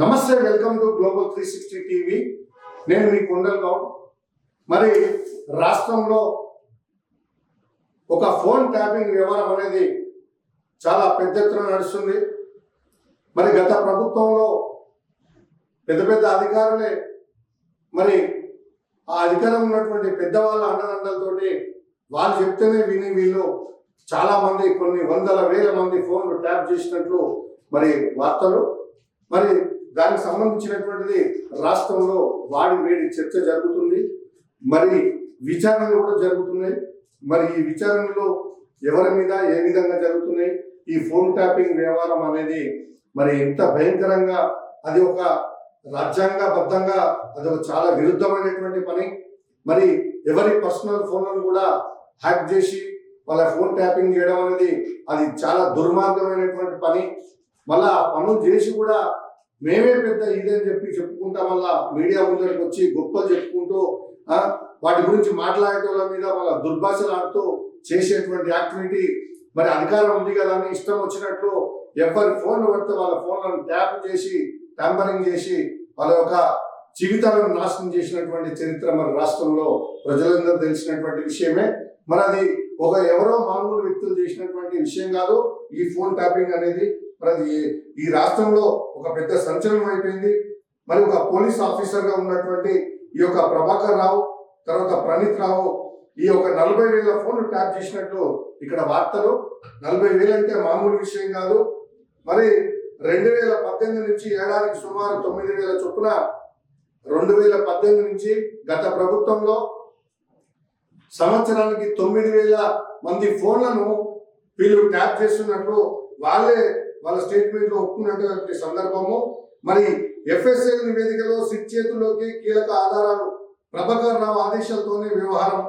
నమస్తే welcome to global three sixty TV నేను మీ కొండల్ గౌడ్ మరి రాష్ట్రంలో ఒక ఫోన్ ట్యాపింగ్ వ్యవహారం అనేది చాలా పెద్ద ఎత్తున నడుస్తుంది. మరి గత ప్రభుత్వంలో పెద్ద పెద్ద అధికారులే మరి ఆ అధికారం ఉన్నటువంటి పెద్దవాళ్ళ అండదండలతోటి వాళ్ళు చెప్తేనే విని వీళ్ళు చాలా మంది కొన్ని వందల వేల మంది ఫోన్లు ట్యాప్ చేసినట్లు మరి వార్తలు. మరి దానికి సంబంధించినటువంటిది రాష్ట్రంలో వాడి వేడి చర్చ జరుగుతుంది. మరి విచారణలు కూడా జరుగుతున్నాయి. మరి ఈ విచారణలో ఎవరి మీద ఏ విధంగా జరుగుతున్నాయి? ఈ ఫోన్ ట్యాపింగ్ వ్యవహారం అనేది మరి ఎంత భయంకరంగా అది ఒక రాజ్యాంగబద్ధంగా అది ఒక చాలా విరుద్ధమైనటువంటి పని. మరి ఎవరి పర్సనల్ ఫోన్లను కూడా హ్యాక్ చేసి వాళ్ళ ఫోన్ ట్యాపింగ్ చేయడం అనేది అది చాలా దుర్మార్గమైనటువంటి పని. మళ్ళా ఆ పనులు చేసి కూడా మేమే పెద్ద ఇదని చెప్పి చెప్పుకుంటా మళ్ళా మీడియా ముందరికి వచ్చి గొప్పలు చెప్పుకుంటూ వాటి గురించి మాట్లాడేటోళ్ళ మీద వాళ్ళ దుర్భాషలు ఆడుతూ చేసేటువంటి యాక్టివిటీ. మరి అధికారం ఉంది కదా అని ఇష్టం వచ్చినట్లు ఎవరి ఫోన్లు పడితే వాళ్ళ ఫోన్లను ట్యాప్ చేసి ట్యాంపరింగ్ చేసి వాళ్ళ యొక్క జీవితాలను నాశనం చేసినటువంటి చరిత్ర మన రాష్ట్రంలో ప్రజలందరూ తెలిసినటువంటి విషయమే. మరి అది ఒక ఎవరో మామూలు వ్యక్తులు చేసినటువంటి విషయం కాదు. ఈ ఫోన్ ట్యాపింగ్ అనేది మరి అది ఈ రాష్ట్రంలో ఒక పెద్ద సంచలనం అయిపోయింది. మరి ఒక పోలీస్ ఆఫీసర్గా ఉన్నటువంటి ఈ యొక్క ప్రభాకర్ రావు తర్వాత ప్రణీత్ రావు ఈ యొక్క నలభై వేల ఫోన్లు ట్యాప్ చేసినట్లు ఇక్కడ వార్తలు. నలభై వేలు అంటే మామూలు విషయం కాదు. మరి రెండు వేల పద్దెనిమిది నుంచి ఏడాదికి సుమారు తొమ్మిది వేల చొప్పున రెండు వేల పద్దెనిమిది నుంచి గత ప్రభుత్వంలో సంవత్సరానికి తొమ్మిది వేల మంది ఫోన్లను వీళ్ళు ట్యాప్ చేస్తున్నట్లు వాళ్ళే వాళ్ళ స్టేట్మెంట్లో ఒప్పుకున్నటువంటి సందర్భము. మరి ఎఫ్ఎస్ఎల్ నివేదికలో సిట్ చేతుల్లోకి కీలక ఆధారాలు ప్రభాకర్ రావు ఆదేశాలతోనే వ్యవహారం.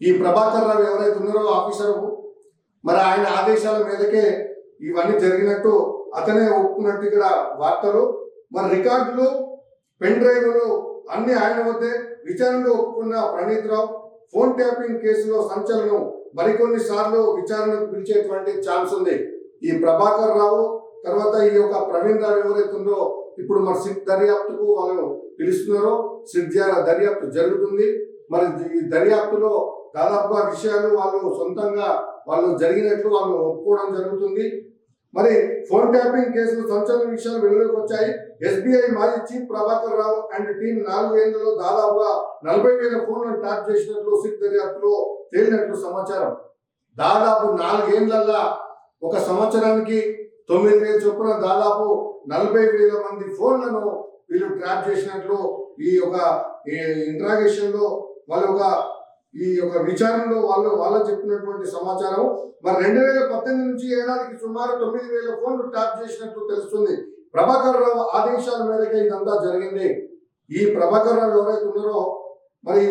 ఈ ప్రభాకర్ రావు ఎవరైతే ఉన్నారో ఆఫీసరు మరి ఆయన ఆదేశాల మీదకే ఇవన్నీ జరిగినట్టు అతనే ఒప్పుకున్నట్టు ఇక్కడ వార్తలు. మరి రికార్డులు పెన్ డ్రైవ్లు అన్ని ఆయన వద్దే విచారణలో ఒప్పుకున్న ప్రణీత్ రావు ఫోన్ ట్యాపింగ్ కేసులో సంచలనం మరికొన్ని సార్లు విచారణకు పిలిచేటువంటి ఛాన్స్ ఉంది. ఈ ప్రభాకర్ రావు తర్వాత ఈ యొక్క ప్రవీణ్ రావు ఎవరైతే ఉందో ఇప్పుడు మరి సిట్ దర్యాప్తుకు వాళ్ళు పిలుస్తున్నారో సిట్ దర్యాప్తు జరుగుతుంది. మరి ఈ దర్యాప్తులో దాదాపుగా విషయాలు వాళ్ళు సొంతంగా వాళ్ళు జరిగినట్లు వాళ్ళు ఒప్పుకోవడం జరుగుతుంది. మరి ఫోన్ ట్యాపింగ్ కేసులు సంచలన విషయాలు వెలుగులోకి వచ్చాయి. ఎస్బీఐ మాజీ chief Prabhakar Rao and team నాలుగు ఏళ్ళలో దాదాపుగా నలభై వేల ఫోన్లను ట్యాప్ చేసినట్లు సిట్ దర్యాప్తులో తేలినట్లు సమాచారం. దాదాపు నాలుగేళ్ళల్లా ఒక సంవత్సరానికి తొమ్మిది వేల చొప్పున దాదాపు నలభై వేల మంది ఫోన్లను వీళ్ళు ట్రాప్ చేసినట్లు ఈ యొక్క ఇంట్రాగేషన్లో వాళ్ళ యొక్క ఈ యొక్క విచారణలో వాళ్ళు వాళ్ళ చెప్పినటువంటి సమాచారం. మరి రెండు వేల పద్దెనిమిది నుంచి ఏడాదికి సుమారు తొమ్మిది వేల ఫోన్లు ట్యాప్ చేసినట్లు తెలుస్తుంది. ప్రభాకర్ రావు ఆదేశాల మేరకు ఇదంతా జరిగింది. ఈ ప్రభాకర్ రావు ఎవరైతే ఉన్నారో మరి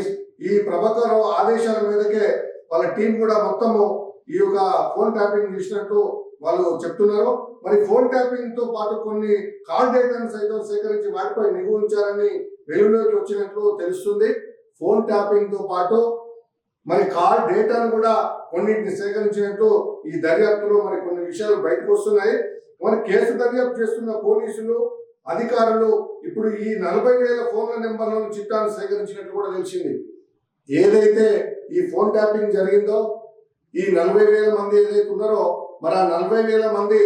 ఈ ప్రభాకర్ రావు ఆదేశాల మీదకే వాళ్ళ టీం కూడా మొత్తము ఈ యొక్క ఫోన్ ట్యాపింగ్ చేసినట్టు వాళ్ళు చెప్తున్నారు. మరి ఫోన్ ట్యాపింగ్తో పాటు కొన్ని కాల్ డేటాను సైతం సేకరించి వాటిపై నిగు ఉంచారని వెలుగులోకి వచ్చినట్లు తెలుస్తుంది. ఫోన్ ట్యాపింగ్తో పాటు మరి కాల్ డేటాను కూడా కొన్నింటిని సేకరించినట్టు ఈ దర్యాప్తులో మరి కొన్ని విషయాలు బయటకు వస్తున్నాయి. మరి కేసు దర్యాప్తు చేస్తున్న పోలీసులు అధికారులు ఇప్పుడు ఈ నలభై వేల ఫోన్ల నెంబర్లను చిట్టాను సేకరించినట్టు కూడా తెలిసింది. ఏదైతే ఈ ఫోన్ ట్యాపింగ్ జరిగిందో ఈ నలభై వేల మంది ఏదైతే ఉన్నారో మరి ఆ నలభై వేల మంది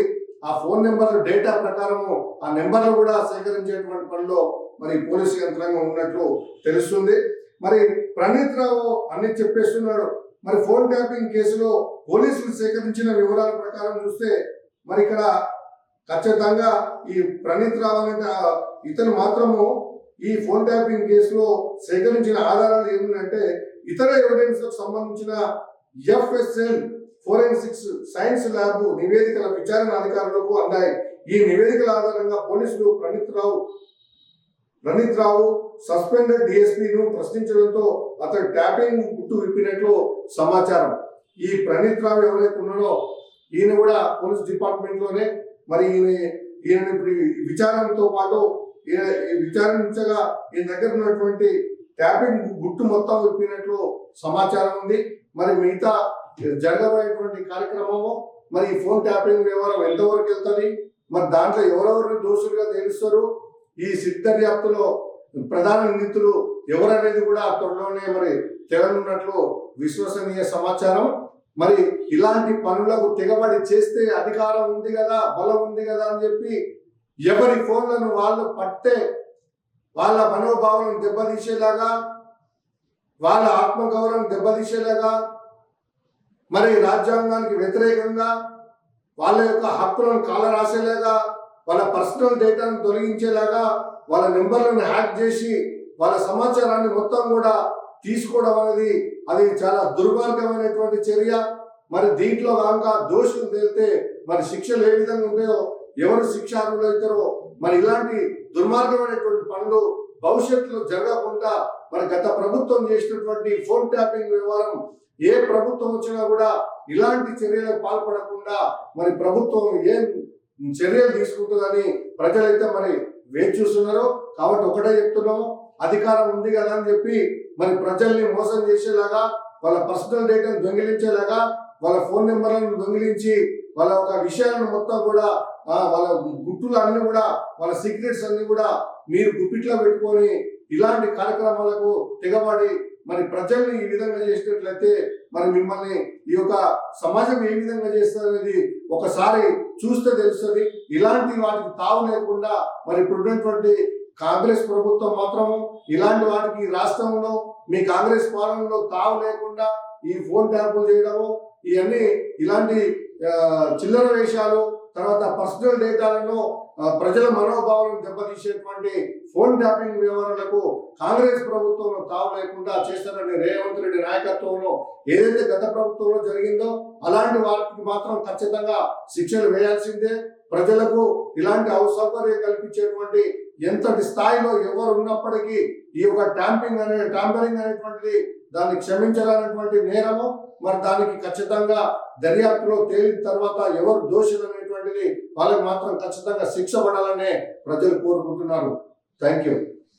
ఆ ఫోన్ నెంబర్ డేటా ప్రకారము ఆ నెంబర్లు కూడా సేకరించేటువంటి పనిలో మరి పోలీసు యంత్రాంగం ఉన్నట్లు తెలుస్తుంది. మరి ప్రణీత్ రావు అన్ని చెప్పేస్తున్నాడు. మరి ఫోన్ ట్యాపింగ్ కేసులో పోలీసులు సేకరించిన వివరాల ప్రకారం చూస్తే మరి ఇక్కడ ఖచ్చితంగా ఈ ప్రణీత్ రావు అనే ఇతను మాత్రము ఈ ఫోన్ ట్యాపింగ్ కేసులో సేకరించిన ఆధారాలు ఏమిటంటే ఇతర ఎవిడెన్స్ సంబంధించిన ఎఫ్ఎస్ఎల్ ఫోరెన్సిక్స్ సైన్స్ ల్యాబ్ నివేదికల విచారణ అధికారులకు అందాయి. ఈ నివేదికల ఆధారంగా పోలీసులు ప్రణీత్ రావు ప్రణీత్ రావు సస్పెండెడ్ డిఎస్పీను ప్రశ్నించడంతో అతడు ట్యాపింగ్ గుట్టు విప్పినట్లు సమాచారం. ఈ ప్రణీత్ రావు ఎవరైతే ఉన్నాడో ఈయన కూడా పోలీస్ డిపార్ట్మెంట్లోనే. మరి ఈయన ఈయన ఇప్పుడు ఈ విచారణతో పాటు ఈయన ఈ విచారించగా ఈయన దగ్గర ఉన్నటువంటి ట్యాపింగ్ గుట్టు మొత్తం విప్పినట్లు సమాచారం ఉంది. మరి మిగతా జరగబోయేటువంటి కార్యక్రమము మరి ఈ ఫోన్ ట్యాపింగ్ వ్యవహారం ఎంతవరకు వెళ్తుంది? మరి దాంట్లో ఎవరెవరిని దోషులుగా తెలుస్తారు ఈ సిద్ధర్యాప్తులో ప్రధాన నిందితులు ఎవరనేది కూడా త్వరలోనే మరి తెలనున్నట్లు విశ్వసనీయ సమాచారం. మరి ఇలాంటి పనులకు తెగబడి చేస్తే అధికారం ఉంది కదా బలం ఉంది కదా అని చెప్పి ఎవరి ఫోన్లను వాళ్ళు పట్టే వాళ్ళ మనోభావాలను దెబ్బతీసేలాగా వాళ్ళ ఆత్మగౌరవం దెబ్బతీసేలాగా మరి రాజ్యాంగానికి వ్యతిరేకంగా వాళ్ళ యొక్క హక్కులను కాలరాసేలాగా వాళ్ళ పర్సనల్ డేటాను తొలగించేలాగా వాళ్ళ నెంబర్లను హ్యాక్ చేసి వాళ్ళ సమాచారాన్ని మొత్తం కూడా తీసుకోవడం అనేది అది చాలా దుర్మార్గమైనటువంటి చర్య. మరి దీంట్లో కాక దోషులు తేలితే మరి శిక్షలు ఏ విధంగా ఉంటాయో ఎవరు శిక్షార్హులు అవుతారో మరి ఇలాంటి దుర్మార్గమైనటువంటి పనులు భవిష్యత్తులో జరగకుండా మన గత ప్రభుత్వం చేసినటువంటి ఫోన్ ట్యాపింగ్ వ్యవహారం ఏ ప్రభుత్వం వచ్చినా కూడా ఇలాంటి చర్యలకు పాల్పడకుండా మరి ప్రభుత్వం ఏం చర్యలు తీసుకుంటుందని ప్రజలైతే మరి వేచి చూస్తున్నారు కాబట్టి ఒకటే చెప్తున్నాము. అధికారం ఉంది కదా అని చెప్పి మరి ప్రజల్ని మోసం చేసేలాగా వాళ్ళ పర్సనల్ డేటాను దొంగిలించేలాగా వాళ్ళ ఫోన్ నెంబర్లను దొంగిలించి వాళ్ళ ఒక విషయాలను మొత్తం కూడా వాళ్ళ గుట్టులు అన్ని కూడా వాళ్ళ సీక్రెట్స్ అన్ని కూడా మీరు గుప్పిట్లో పెట్టుకొని ఇలాంటి కార్యక్రమాలకు తెగబడి మరి ప్రజల్ని ఈ విధంగా చేసినట్లయితే మరి మిమ్మల్ని ఈ యొక్క సమాజం ఏ విధంగా చేస్తుంది ఒకసారి చూస్తే తెలుస్తుంది. ఇలాంటి వాటికి తావు లేకుండా మరి ఇప్పుడున్నటువంటి కాంగ్రెస్ ప్రభుత్వం మాత్రము ఇలాంటి వాటికి రాష్ట్రంలో మీ కాంగ్రెస్ పాలనలో తావు లేకుండా ఈ ఫోన్ ట్యాపులు చేయడము ఇవన్నీ ఇలాంటి చిల్లర వేషాలు తర్వాత పర్సనల్ డేటాలను ప్రజల మనోభావాలను దెబ్బతీసేటువంటి ఫోన్ ట్యాపింగ్ వ్యవహారాలకు కాంగ్రెస్ ప్రభుత్వంలో తావు లేకుండా చేస్తారని రేవంత్ రెడ్డి నాయకత్వంలో ఏదైతే గత ప్రభుత్వంలో జరిగిందో అలాంటి వాటికి మాత్రం ఖచ్చితంగా శిక్షలు వేయాల్సిందే. ప్రజలకు ఇలాంటి అసౌకర్యం కల్పించేటువంటి ఎంతటి స్థాయిలో ఎవరు ఉన్నప్పటికీ ఈ యొక్క ట్యాంపింగ్ అనే ట్యాంపరింగ్ అనేటువంటిది దాన్ని క్షమించాలనేటువంటి నేరము మరి దానికి ఖచ్చితంగా దర్యాప్తులో తేలిన తర్వాత ఎవరు దోషులు అనేటువంటిది వాళ్ళకి మాత్రం ఖచ్చితంగా శిక్ష పడాలనే ప్రజలు కోరుకుంటున్నారు. Thank you.